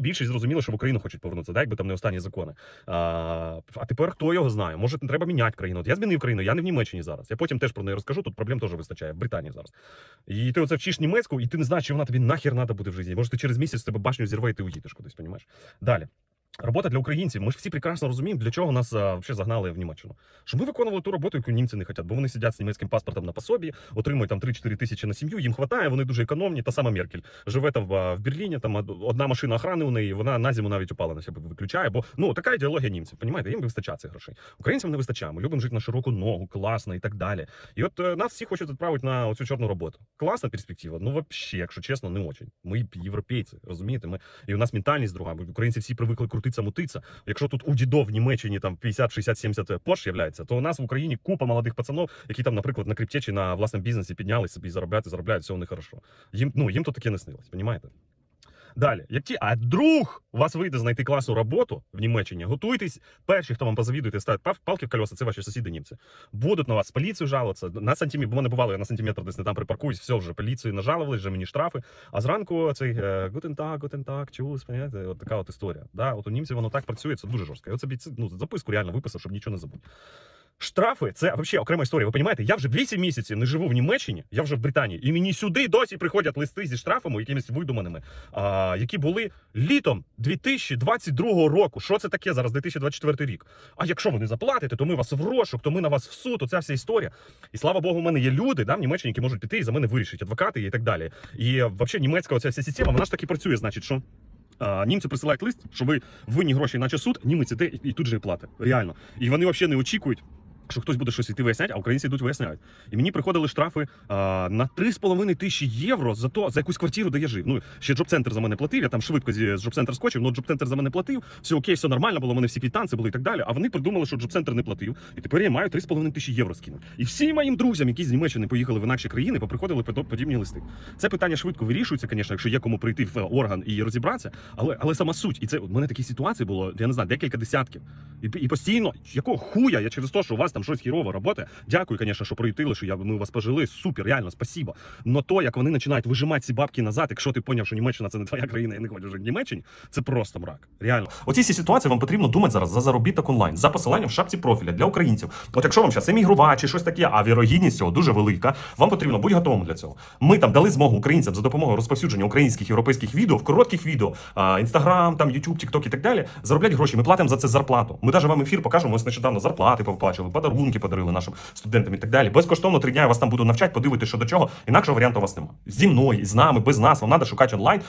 Більшість зрозуміло, що в Україну хочуть повернутися, да, якби там не останні закони. А, а тепер хто його знає? Може, треба міняти країну. От я змінив країну, я не в Німеччині зараз. Я потім теж про неї розкажу. Тут проблем теж вистачає в Британії зараз. І ти оце вчиш німецьку, і ти не знаєш, чи вона тобі нахер треба буде в житті. Може, ти через місяць тебе башню зірве, і ти уїдеш кудись, понімаєш? Далі. Робота для українців. Ми ж всі прекрасно розуміємо, для чого нас а, взагалі загнали в Німеччину. Щоб ми виконували ту роботу, яку німці не хочуть, бо вони сидять з німецьким паспортом на пособі, отримують там 3-4 тисячі на сім'ю, їм хватає, вони дуже економні. Та сама Меркель живе там в, в Берліні, там одна машина охрани у неї, вона на зиму навіть опала на себе виключає. Бо ну така ідеологія німців. Понімаєте, їм вистачає цих грошей. Українцям не вистачає. Ми любимо жити на широку ногу, класно і так далі. І от е, нас всі хочуть відправити на оцю чорну роботу. Класна перспектива. Ну вообще, якщо чесно, не очень. Ми європейці, розумієте? Ми і у нас ментальність друга. Українці всі привикли крутитися, мутиться. Якщо тут у дідов в Німеччині там 50, 60, 70 Porsche являється, то у нас в Україні купа молодих пацанов, які там, наприклад, на крипте чи на власному бізнесі піднялись собі і заробляють, заробляють, все у них хорошо. Їм, ну, їм то таке не снилось, понімаєте? Далі, як ті, а друг у вас вийде знайти класу роботу в Німеччині, готуйтесь. Перші, хто вам позавідуєте, ставить палки в колеса, це ваші сусіди німці. Будуть на вас поліцію жалуватися. На сантиметр, бо мене бувало, я на сантиметр десь не там припаркуюсь, все вже поліцію нажалували, вже мені штрафи. А зранку цей е, гутен так, гутен так, чулись, понятаєте? От така от історія. Да, от у німців воно так працює, це дуже жорстко. Я от собі ну, записку реально виписав, щоб нічого не забути. Штрафи це взагалі окрема історія. Ви розумієте, я вже 8 місяців не живу в Німеччині, я вже в Британії, і мені сюди досі приходять листи зі штрафами, якимись видуманими, а, які були літом 2022 року. Що це таке зараз, 2024 рік? А якщо ви не заплатите, то ми вас в розшук, то ми на вас в суд. Оця вся історія. І слава Богу, у мене є люди да, в Німеччині, які можуть піти і за мене вирішити, адвокати і так далі. І взагалі німецька оця вся система, вона ж так і працює, значить, що. Німці присилають лист, що ви винні гроші, наче суд, німець іде і тут же і платить. Реально. І вони взагалі не очікують. Що хтось буде щось іти виясняти, а українці йдуть виясняють. І мені приходили штрафи а, на 3,5 тисячі євро за то, за якусь квартиру, де я жив. Ну, ще джоб-центр за мене платив, я там швидко з джоб-центр скочив, але джоб-центр за мене платив, все окей, все нормально було, у мене всі квітанці були і так далі. А вони придумали, що джоб-центр не платив. І тепер я маю 3,5 тисячі євро скинути. І всім моїм друзям, які з Німеччини поїхали в інакші країни, поприходили подібні листи. Це питання швидко вирішується, звісно, якщо є кому прийти в орган і розібратися, але, але сама суть. І це у мене такі ситуації було, я не знаю, декілька десятків. І, і постійно, якого хуя, я через те, що у вас там щось хірово роботи. Дякую, звісно, що проїтили, що я, ми вас пожили. Супер, реально, спасибо. Но то, як вони починають вижимати ці бабки назад, якщо ти поняв, що Німеччина це не твоя країна, і не хочеш в Німеччині, це просто мрак. Реально. Оці всі ситуації вам потрібно думати зараз за заробіток онлайн, за посиланням в шапці профіля для українців. От якщо вам зараз емігрувати чи щось таке, а вірогідність цього дуже велика, вам потрібно бути готовим для цього. Ми там дали змогу українцям за допомогою розповсюдження українських європейських відео в коротких відео, інстаграм, там Ютуб, Тікток і так далі. Заробляти гроші. Ми платимо за це зарплату. Ми навіть вам ефір покажемо. Ось нещодавно зарплати повиплачували, подарунки подарили нашим студентам і так далі. Безкоштовно три дня я вас там буду навчати, подивитися, що до чого. Інакшого варіанту у вас немає. Зі мною, з нами, без нас. Вам треба шукати онлайн.